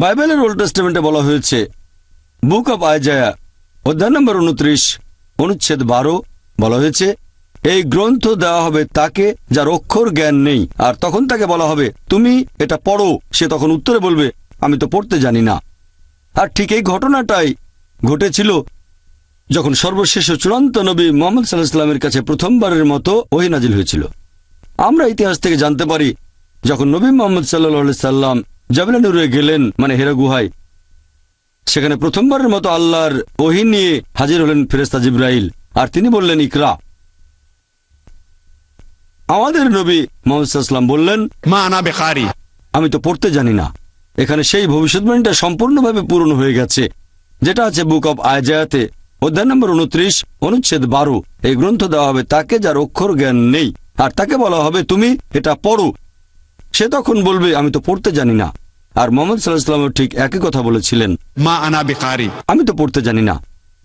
বাইবেলের ওল্ড টেস্টামেন্টে বলা হয়েছে, বুক অব আয়জায়া অধ্যায় নম্বর উনত্রিশ, অনুচ্ছেদ বারো, বলা হয়েছে, এই গ্রন্থ দেওয়া হবে তাকে যার অক্ষর জ্ঞান নেই, আর তখন তাকে বলা হবে, তুমি এটা পড়ো। সে তখন উত্তরে বলবে, আমি তো পড়তে জানি না। আর ঠিক এই ঘটনাটাই ঘটেছিল যখন সর্বশেষ চূড়ান্ত নবী মোহাম্মদ সাল্লাহ সাল্লামের কাছে প্রথমবারের মতো ওহি নাজিল হয়েছিল। আমরা ইতিহাস থেকে জানতে পারি, যখন নবী মোহাম্মদ সাল্লাহ সাল্লাম জাবিলা নুরে গেলেন মানে হেরা গুহায়। সেখানে প্রথমবারের মতো আল্লাহর ওহি নিয়ে হাজির হলেন ফেরেস্তা জিব্রাইল। আর তিনি বললেন ইকরা। আমাদের নবী মোহাম্মদাম বললেন মা আনা বেকারি। আমি তো পড়তে জানি না। এখানে সেই ভবিষ্যৎবাণীটা সম্পূর্ণভাবে পূরণ হয়ে গেছে। যেটা আছে বুক অব আয়জায়াতে অধ্যায় নম্বর উনত্রিশ অনুচ্ছেদ বারো। এই গ্রন্থ দেওয়া হবে তাকে যার অক্ষর জ্ঞান নেই। আর তাকে বলা হবে তুমি এটা পড়ো। সে তখন বলবে আমি তো পড়তে জানি না। আর মোহাম্মদ সাল্লাহ ঠিক একই কথা বলেছিলেন। মা আনা বেকারি। আমি তো পড়তে জানি না।